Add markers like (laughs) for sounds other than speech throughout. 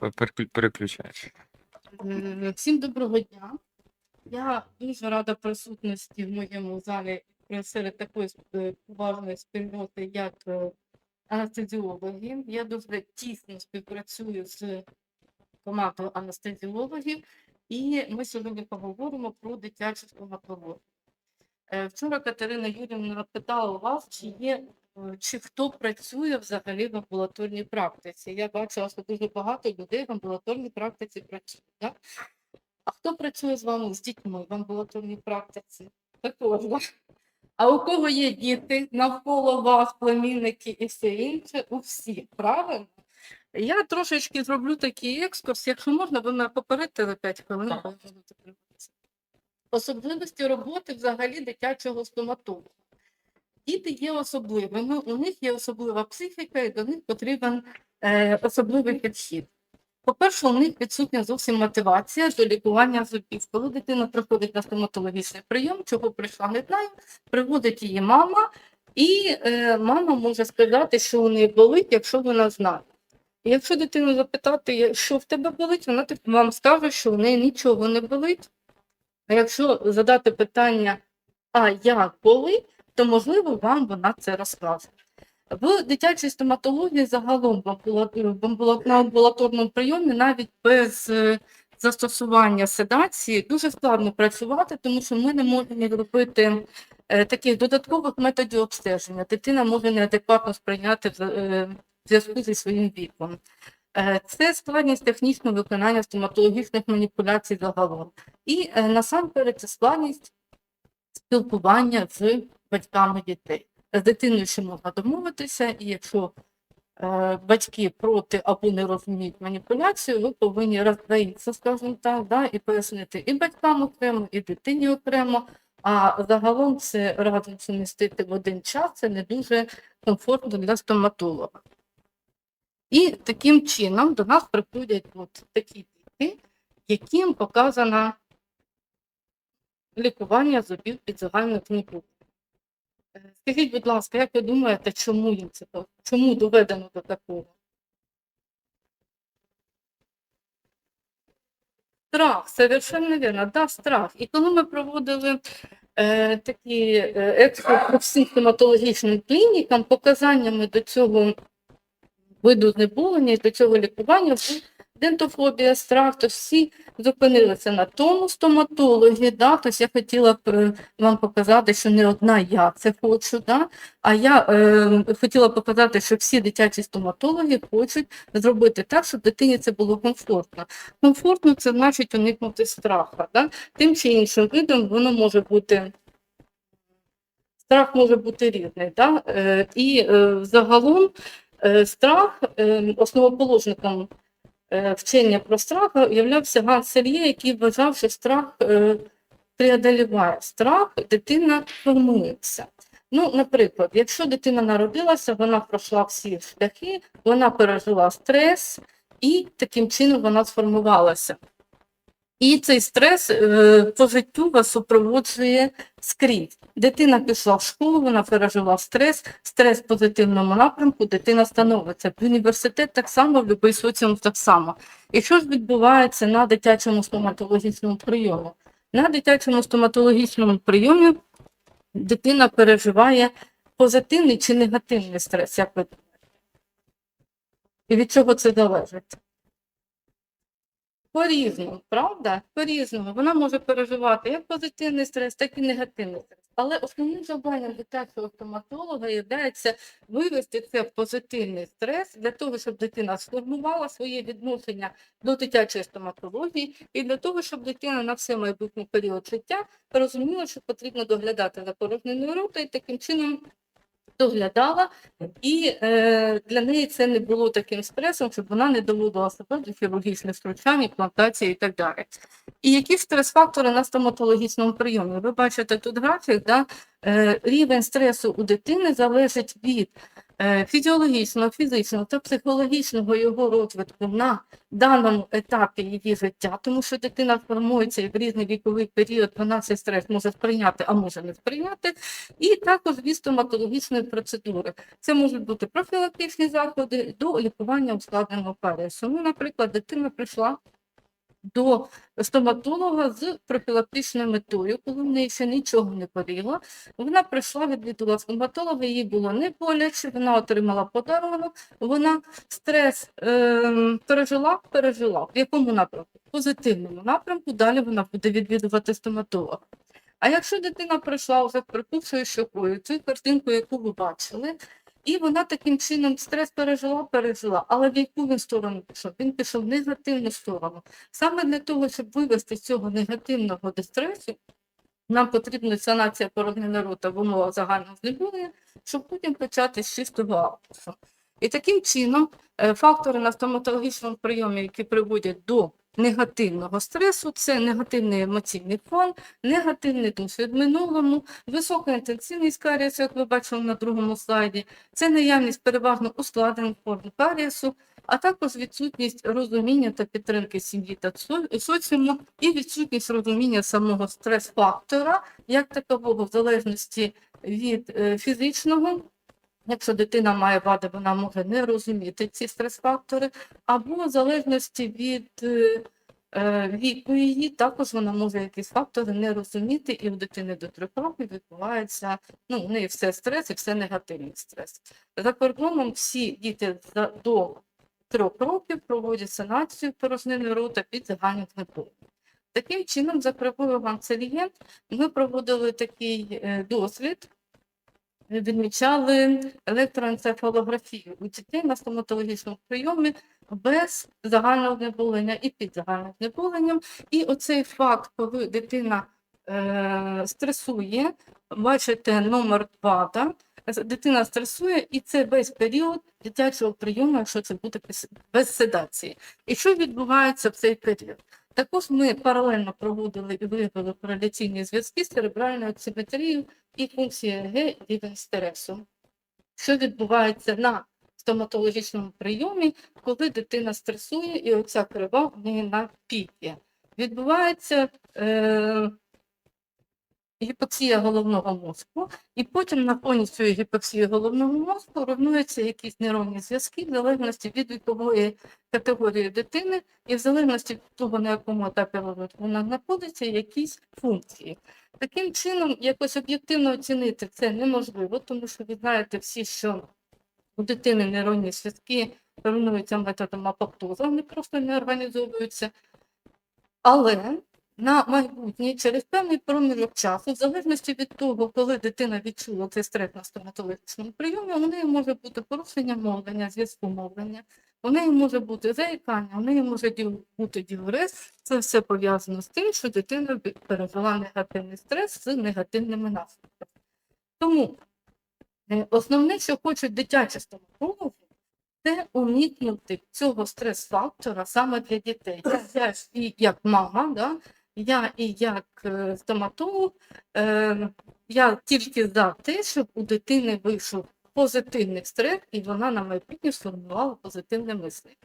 переклю- переключаєш. Е, Всім доброго дня. Я дуже рада присутності в моєму залі серед такої е, поважної спільноти, як е, анестезіологи. Я дуже тісно співпрацюю з командою анестезіологів, і ми сьогодні поговоримо про дитячу стоматологію. Вчора Катерина Юрівна питала вас, чи є чи хто працює взагалі в амбулаторній практиці. Я бачила, що дуже багато людей в амбулаторній практиці працює. Так? А хто працює з вами з дітьми в амбулаторній практиці? Також. да? А у кого є діти навколо вас, племінники і все інше? У всіх, правильно? Я трошечки зроблю такий екскурс. Якщо можна, ви мене попередите за 5 хвилин. Особливості роботи взагалі дитячого стоматолога. Діти є особливими, у них є особлива психіка, і до них потрібен е, особливий підхід. По-перше, у них відсутня зовсім мотивація до лікування зубів. Коли дитина приходить на стоматологічний прийом, чого прийшла, не знаю, приводить її мама, і е, мама може сказати, що у неї болить, якщо вона знає. І якщо дитину запитати, що в тебе болить, вона вам скаже, що у неї нічого не болить. А якщо задати питання, а як болить, то можливо вам вона це розкаже. В дитячій стоматології загалом на амбулаторному прийомі навіть без е, застосування седації дуже складно працювати, тому що ми не можемо робити е, таких додаткових методів обстеження. Дитина може неадекватно сприйняти в е, зв'язку зі своїм віком. Це складність технічного виконання стоматологічних маніпуляцій загалом. І насамперед це складність спілкування з батьками дітей. З дитиною ще можна домовитися, і якщо е, батьки проти або не розуміють маніпуляцію, ви повинні роздвоїтися, скажімо так, да, і пояснити і батькам окремо, і дитині окремо. А загалом це разом сумістити в один час це не дуже комфортно для стоматолога. І таким чином до нас приходять от такі діти, яким показано лікування зубів під загальною книгою. Е, Скажіть, будь ласка, як ви думаєте, чому їм це так? Чому доведено до такого? Страх, совершенно вірно, да, страх. І коли ми проводили е, такі е, експорт по всім стоматологічним клінікам, показаннями до цього виду знеболення і до цього лікування був дентофобія, страх, то всі зупинилися на тому стоматологі. Да? Тобто я хотіла б е, вам показати, що не одна я це хочу, да? а я е, хотіла показати, що всі дитячі стоматологи хочуть зробити так, щоб дитині це було комфортно. Комфортно це значить уникнути страха. Да? Тим чи іншим видом воно може бути. Страх може бути різний. Да? Е, і е, загалом страх основоположником вчення про страх являвся Ган Сельє, який вважав, що страх е, преодоліває страх, дитина формується. Ну, наприклад, якщо дитина народилася, вона пройшла всі шляхи, вона пережила стрес, і таким чином вона сформувалася. І цей стрес е, по життю вас супроводжує скрізь. Дитина пішла в школу, вона пережила стрес, стрес в позитивному напрямку, дитина становиться. В університет так само, в будь-який соціум так само. І що ж відбувається на дитячому стоматологічному прийомі? На дитячому стоматологічному прийомі дитина переживає позитивний чи негативний стрес, як ви думаєте? І від чого це залежить? По-різному, правда? По-різному. Вона може переживати як позитивний стрес, так і негативний стрес. Але основним завданням дитячого стоматолога є вивести це в позитивний стрес для того, щоб дитина сформувала своє відношення до дитячої стоматології і для того, щоб дитина на все майбутній період життя розуміла, що потрібно доглядати за порожниною рота і таким чином доглядала, і е, для неї це не було таким стресом, щоб вона не доводила себе до хірургічних втручань, імплантації і так далі. І які стрес-фактори на стоматологічному прийомі? Ви бачите тут графік, да? е, рівень стресу у дитини залежить від фізіологічного, фізичного та психологічного його розвитку на даному етапі її життя, тому що дитина формується і в різний віковий період вона цей стрес може сприйняти, а може не сприйняти, і також від стоматологічної процедури. Це можуть бути профілактичні заходи до лікування ускладненого карієсу. Ну, наприклад, дитина прийшла до стоматолога з профілактичною метою, коли в неї ще нічого не боліло. Вона прийшла, відвідала стоматолога, їй було не боляче, вона отримала подарунок, вона стрес е, пережила, пережила. В якому напрямку? В позитивному напрямку, далі вона буде відвідувати стоматолога. А якщо дитина прийшла вже з припухшою щокою, цю картинку, яку ви бачили, і вона таким чином стрес пережила, пережила, але в яку він сторону пішов? Він пішов в негативну сторону. Саме для того, щоб вивести з цього негативного дистресу, нам потрібна санація порожнини рота в умовах загального знеболення, щоб потім почати з чистого августу. І таким чином е, фактори на стоматологічному прийомі, які приводять до негативного стресу, це негативний емоційний фон, негативний досвід минулому, висока інтенсивність карієсу, як ви бачили на другому слайді, це наявність переважно ускладнених форм карієсу, а також відсутність розуміння та підтримки сім'ї та со- соціуму і відсутність розуміння самого стрес-фактора, як такового в залежності від е, фізичного. Якщо дитина має вади, вона може не розуміти ці стрес-фактори, або в залежності від е, е, віку її, також вона може якісь фактори не розуміти, і у дитини до трьох років відбувається, ну, в неї все стрес і все негативний стрес. За кордоном всі діти до трьох років проводять санацію порожнини рота під загальним знепокоєнням. Таким чином, за прибором Ганцелієн ми проводили такий е, дослід, відмічали електроенцефалографію у дітей на стоматологічному прийомі без загального знеболення і під загальним знеболенням. І оцей факт, коли дитина е, стресує, бачите номер 2, да? Дитина стресує, і це весь період дитячого прийому, якщо це буде без- седації. І що відбувається в цей період? Також ми паралельно проводили і виявили кореляційні зв'язки з церебральною оксиметрією і функцією Г рівень стресу. Що відбувається на стоматологічному прийомі, коли дитина стресує і оця крива в неї на піті. Відбувається е, гіпоксія головного мозку, і потім на фоні цієї гіпоксії головного мозку руйнуються якісь нейронні зв'язки в залежності від вікової категорії дитини і в залежності від того, на якому етапі вона знаходиться, якісь функції. Таким чином, якось об'єктивно оцінити це неможливо, тому що ви знаєте всі, що у дитини нейронні зв'язки руйнуються методом апоптозу, вони просто не організовуються. Але на майбутнє, через певний проміжок часу, в залежності від того, коли дитина відчула цей стрес на стоматологічному прийомі, у неї може бути порушення мовлення, зв'язку мовлення, у неї може бути заїкання, у неї може бути діурез. Це все пов'язано з тим, що дитина пережила негативний стрес з негативними наслідками. Тому е, основне, що хочуть дитячі стоматологи, це уникнути цього стрес-фактора саме для дітей. Я, ж і як мама, да, я і як е, стоматолог, е, я тільки за те, щоб у дитини вийшов позитивний стрес, і вона на майбутнє сформувала позитивне мислення.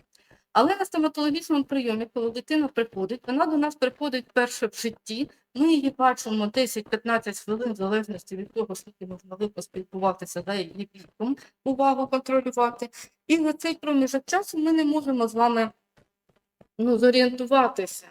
Але на стоматологічному прийомі, коли дитина приходить, вона до нас приходить перше в житті. Ми її бачимо 10-15 хвилин, в залежності від того, скільки можна поспілкуватися за її віком, увагу контролювати. І на цей проміжок часу ми не можемо з вами ну, зорієнтуватися,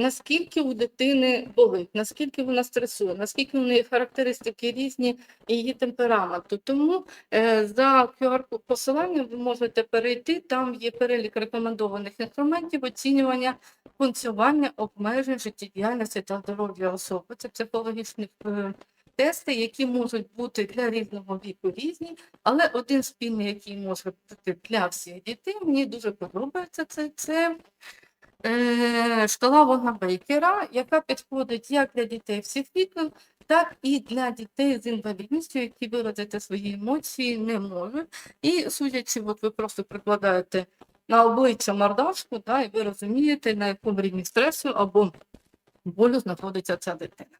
наскільки у дитини болить, наскільки вона стресує, наскільки у неї характеристики різні і її темпераменту. Тому е, за QR-посиланням ви можете перейти, там є перелік рекомендованих інструментів оцінювання функціонування обмежень життєдіяльності та здоров'я особи. Це психологічні е, тести, які можуть бути для різного віку різні, але один спільний, який може бути для всіх дітей, мені дуже подобається це. це е, шкала Бейкера, яка підходить як для дітей всіх віків, так і для дітей з інвалідністю, які виразити свої емоції не можуть. І судячи, от ви просто прикладаєте на обличчя мордашку, да, і ви розумієте, на якому рівні стресу або болю знаходиться ця дитина.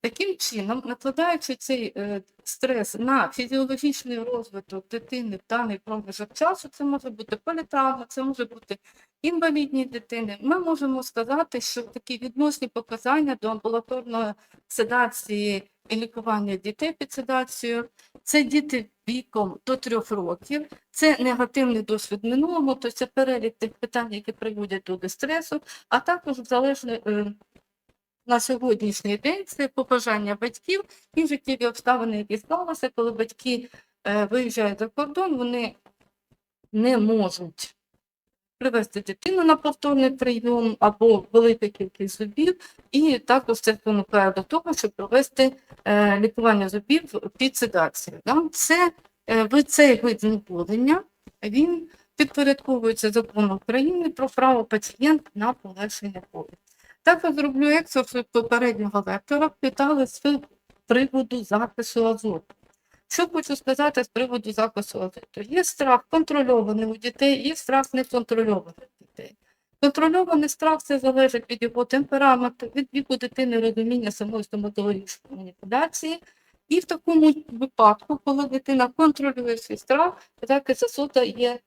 Таким чином, накладаючи цей е, стрес на фізіологічний розвиток дитини в даний проміжок часу, це може бути політравма, це може бути інвалідність дитини, ми можемо сказати, що такі відносні показання до амбулаторної седації і лікування дітей під седацією це діти віком до трьох років, це негативний досвід минулому, то це перелік тих питань, які приводять до дистресу, а також залежно е, на сьогоднішній день це побажання батьків і життєві обставини, які склалися, коли батьки е, виїжджають за кордон, вони не можуть привезти дитину на повторний прийом або велика кількість зубів, і також це спонукає до того, щоб провести е, лікування зубів під седацією. Да? Це е, цей вид знеболення, він підпорядковується закону України про право пацієнта на полегшення болю. Також зроблю екскурс попереднього лектора, питали з приводу запису азоту. Що хочу сказати з приводу запису азоту? Є страх контрольований у дітей, є страх неконтрольованих дітей. Контрольований страх це залежить від його темпераменту, від віку дитини, розуміння самої стоматологічної маніпуляції. І в такому випадку, коли дитина контролює свій страх, запис азоту є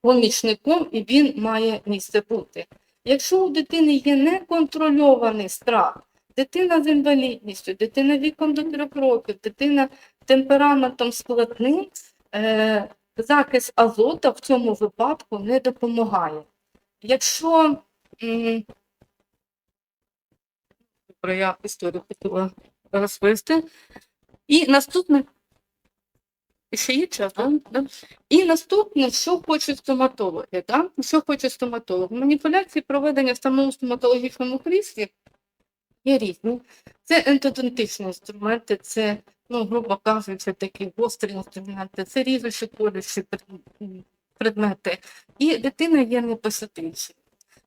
помічником і він має місце бути. Якщо у дитини є неконтрольований страх, дитина з інвалідністю, дитина віком до трьох років, дитина темпераментом складним, е, закис азота в цьому випадку не допомагає. Якщо м, я історію хотіла розповісти. І наступне. (laughs) Да? І наступне, що хочуть стоматологи, да? що хоче стоматолог. Маніпуляції проведення в самому стоматологічному кріслі є різні. Це ентодонтичні інструменти, це, ну, грубо кажучи, такі гострі інструменти, це ріжучі колючі предмети. І дитина є непоситичною.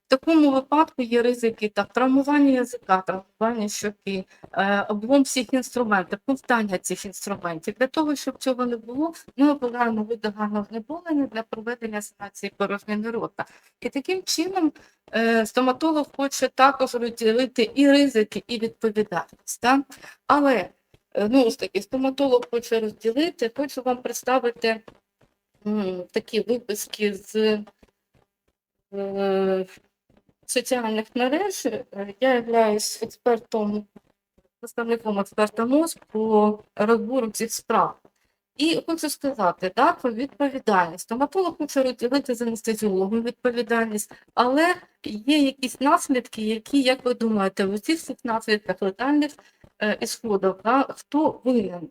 В такому випадку є ризики так, травмування язика, травмування щоки, е, облом всіх інструментів, повстання цих інструментів. Для того, щоб цього не було, ми обираємо вид знеболення для проведення санації порожнини рота. І таким чином е, стоматолог хоче також розділити і ризики, і відповідальність. Так? Але ну, таки, стоматолог хоче розділити, хочу вам представити м, такі виписки з соціальних мереж. Е, Я являюсь експертом, представником експерта МОЗ по розбору цих справ. І хочу сказати, так, про відповідальність. Стоматолог хоче розділити з анестезіологом відповідальність, але є якісь наслідки, які, як ви думаєте, в усіх цих наслідках летальних е, ісходів, да, хто винен?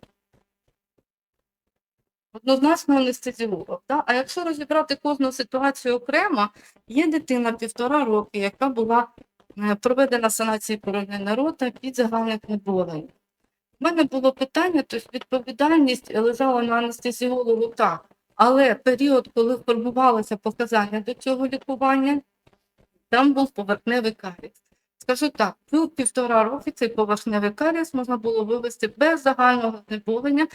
Однозначно анестезіолог. Да? А якщо розібрати кожну ситуацію окремо, є дитина півтора роки, яка була е, проведена санація порожнини рота під загальним знеболенням. У мене було питання, тобто відповідальність лежала на анестезіологу так, але період, коли формувалися показання до цього лікування, там був поверхневий каріс. Скажу так, в півтора роки цей поверхневий каріс можна було вивести без загального знеболення,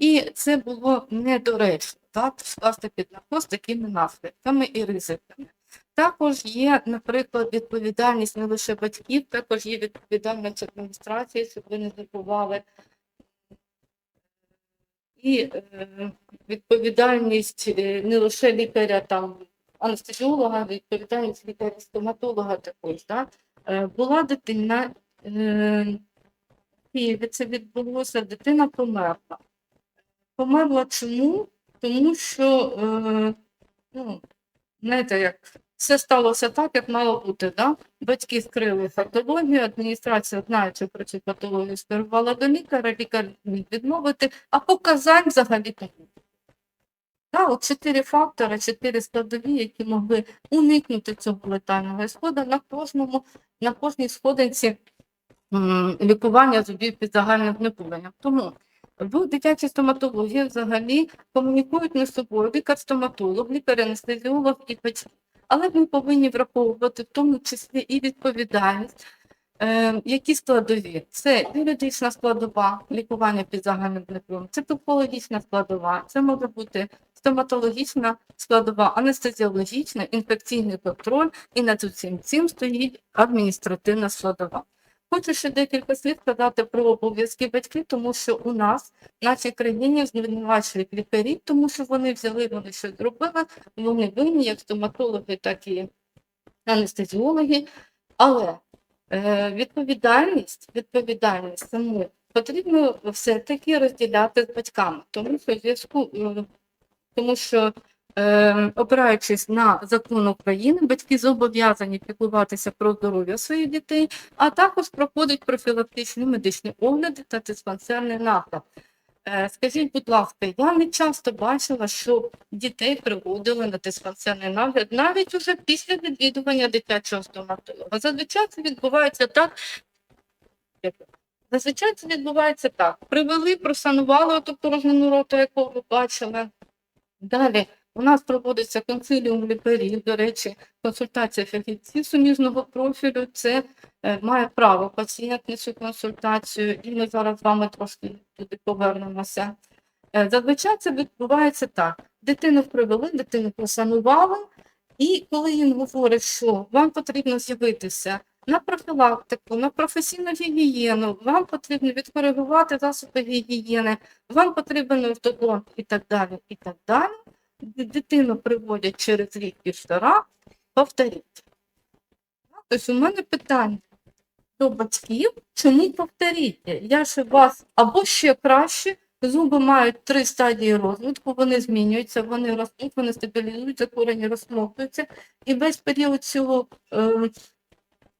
і це було недоречно, так, скласти під наркоз такими наслідками і ризиками. Також є, наприклад, відповідальність не лише батьків, також є відповідальність адміністрації, щоб ви не забували. І е, відповідальність е, не лише лікаря, там, анестезіолога, відповідальність лікаря-стоматолога також. Да? Е, була дитина, е, Києві це відбулося, дитина померла. Померла чому? Тому що, е, ну, знаєте, як все сталося так, як мало бути. Да? Батьки скрили патологію, адміністрація, знаючи про цю патологію, скерувала до лікаря, лікар міг відмовити, а показань взагалі не. Да, от чотири фактори, чотири складові, які могли уникнути цього летального ісходу на кожному, на кожній сходинці м, лікування зубів під загальним знеболенням. Тому в дитячій стоматології взагалі комунікують між собою лікар-стоматолог, лікар-анестезіолог і батьки. Але ми повинні враховувати в тому числі і відповідальність. Е, які складові? Це юридична складова лікування під загальним знеболенням, це топологічна складова, це може бути стоматологічна складова, анестезіологічна, інфекційний контроль, і над усім цим стоїть адміністративна складова. Хочу ще декілька слів сказати про обов'язки батьків, тому що у нас в нашій країні звинувачують лікарі, тому що вони взяли, вони щось зробили, вони винні, як стоматологи, так і анестезіологи. Але е, відповідальність, відповідальність саму потрібно все-таки розділяти з батьками, тому що зв'язку, е, тому що опираючись на закон України, батьки зобов'язані піклуватися про здоров'я своїх дітей, а також проходить профілактичні медичні огляди та диспансерний нагляд. Е, Скажіть, будь ласка, я не часто бачила, що дітей приводили на диспансерний нагляд навіть уже після відвідування дитячого стоматолога. Зазвичай це відбувається так. Зазвичай це відбувається так. Привели, просанували оту порожнину рота, яку ви бачили. Далі у нас проводиться консиліум лікарів, до речі, консультація фахівців суміжного профілю. Це е, має право пацієнт на цю консультацію, і ми зараз з вами трошки туди повернемося. Е, Зазвичай це відбувається так: дитину привели, дитину просанували, і коли їм говорять, що вам потрібно з'явитися на профілактику, на професійну гігієну, вам потрібно відкоригувати засоби гігієни, вам потрібен ортодонт і так далі, і так далі. Дитину приводять через рік півтора, повторіть. Тобто у мене питання до батьків, чому повторіть? Я ж вас або ще краще, зуби мають три стадії розвитку, вони змінюються, вони ростуть, вони стабілізуються, корені розмовтуються, і весь період цього е,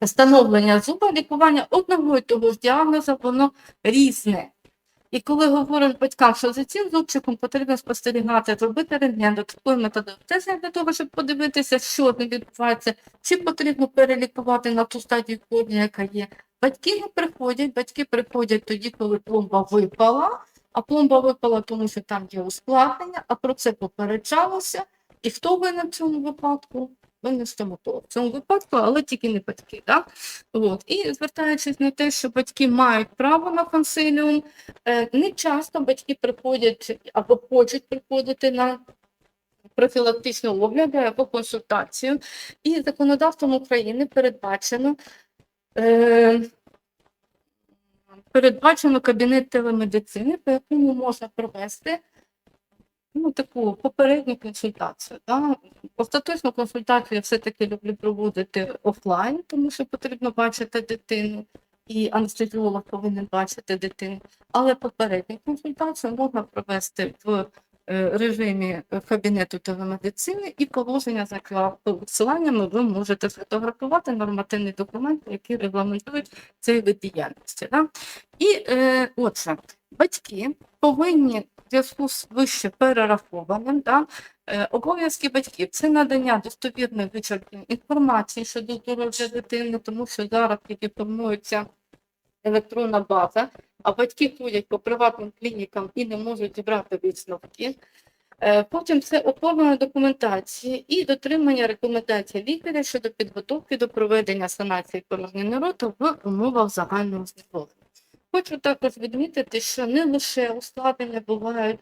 становлення зуба, лікування одного і того ж діагноза, воно різне. І коли говорять батькам, що за цим зубчиком потрібно спостерігати, зробити рентген, додатковий метод обстеження для того, щоб подивитися, що не відбувається, чи потрібно перелікувати на ту стадію корня, яка є. Батьки не приходять, батьки приходять тоді, коли пломба випала, а пломба випала, тому що там є ускладнення, а про це попереджалося. І хто винен в цьому випадку? Винен стоматолог. В цьому випадку, але тільки не батьки. Да? От. І звертаючись на те, що батьки мають право на консиліум, Е, Не часто батьки приходять або хочуть приходити на профілактичні огляди або консультацію. І законодавством України передбачено, е, передбачено кабінет телемедицини, по якому можна провести ну, таку попередню консультацію. Да? Остаточну консультацію я все-таки люблю проводити офлайн, тому що потрібно бачити дитину, і анестезіолог повинен бачити дитину. Але попередню консультацію можна провести в режимі е, кабінету телемедицини і положення за посиланнями ви можете сфотографувати нормативні документи, які регламентують цей вид діяльності. Да? І е, отже, батьки повинні в зв'язку з вище перерахованим да, е, обов'язки батьків це надання достовірної вичерпної інформації щодо здоров'я дитини, тому що зараз тільки формується електронна база, а батьки ходять по приватним клінікам і не можуть зібрати висновки. Е, Потім це оформлення документації і дотримання рекомендацій лікаря щодо підготовки до проведення санації порожнини рота в умовах загального знеболення. Хочу також відмітити, що не лише ускладнення бувають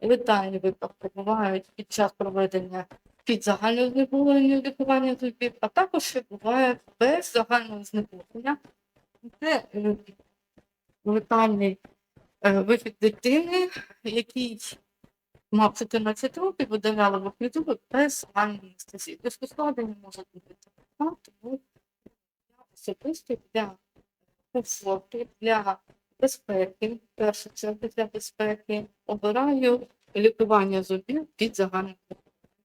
летальні випадки, бувають під час проведення під загальним знеболенням лікування зубів, а також буває без загального знеболення. Це летальний е, вихід дитини, який мав 14 років, видаляли вогні зуби без анестезії. Тобто ускладнення може бути така, тому я особисто для комфорту, для безпеки, в першу чергу для безпеки, обираю лікування зубів під загальним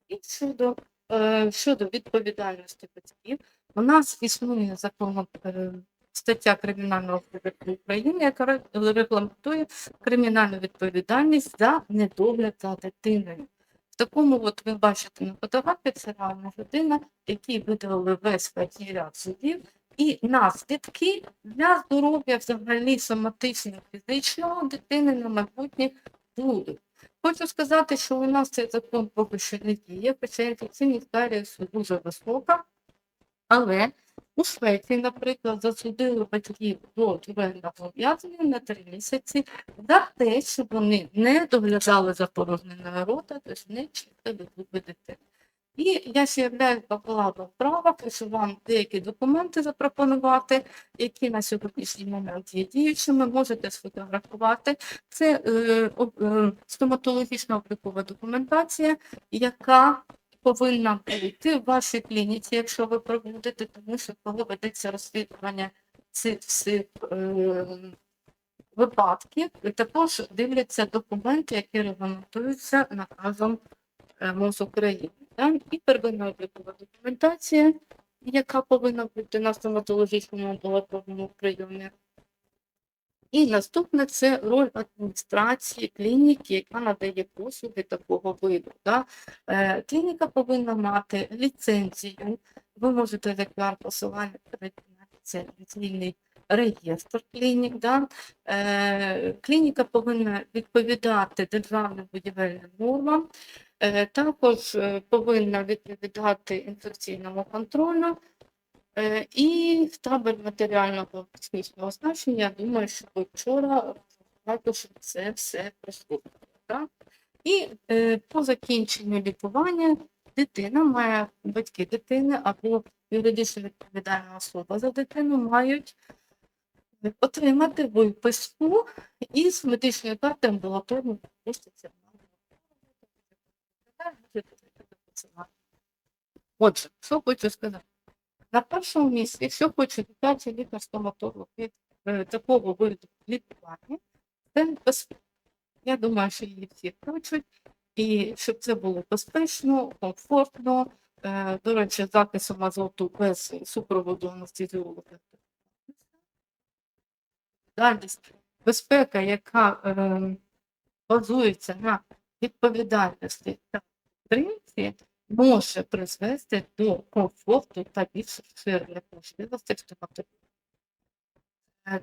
І щодо, е, щодо відповідальності батьків, у нас існує закон е, стаття Кримінального кодексу України, яка регламентує кримінальну відповідальність за недогляд за дитиною. В такому, от ви бачите на фотографії, це реальна людина, якій видалили весь ряд зубів, і наслідки для здоров'я взагалі соматичного, фізичного дитини на майбутнє будуть. Хочу сказати, що у нас цей закон поки що не діє, хоча інфекційність карієсу дуже висока, але у Швеції, наприклад, засудили батьків до тюремного ув'язнення на три місяці за те, що вони не доглядали за порожниною рота, тобто не чистили зуби дитини. І я ще являюсь бакалавром права, хочу вам деякі документи запропонувати, які на сьогоднішній момент є діючими, можете сфотографувати. Це е, е, стоматологічна облікова документація, яка повинна бути в вашій клініці, якщо ви проводите, тому що коли ведеться розслідування цих всіх е, випадків, і також дивляться документи, які регламентуються наказом е, МОЗ України. Да? І первинна облікова документація, яка повинна бути на стоматологічному амбулаторному прийомі. І наступне це роль адміністрації клініки, яка надає послуги такого виду. Да? Е, клініка повинна мати ліцензію. Ви можете за QR-посилання на це ліцензійний реєстр клінік. Да? Е, клініка повинна відповідати державним будівельним нормам, е, також повинна відповідати інфекційному контролю. Е, І табель матеріального технічного значення, я думаю, що вчора також це все. Так? І е, по закінченню лікування дитина має, батьки дитини або юридично відповідальна особа за дитину мають отримати виписку із медичної карти амбулаторної. Отже, що хочу сказати. На першому місці, якщо хоче дитячий лікар-стоматолог від е, такого виду лікування, це безпека. Я думаю, що її всі хочуть, і щоб це було безпечно, комфортно. Е, до речі, закисом азоту без супроводу анестезіолога. Дальність, безпека, яка е, базується на відповідальності та підтримці, може призвести до комфорту та більших ширних можливостей стоматології.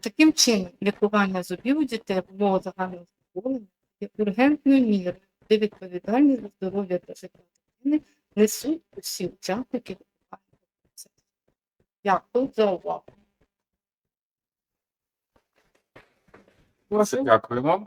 Таким чином, лікування зубів у дітей було загального задоволення є ургентною мірою, де відповідальність за здоров'я та життя дитини несуть усі учасники лікувального процесу. Дякую за увагу. Дякуємо.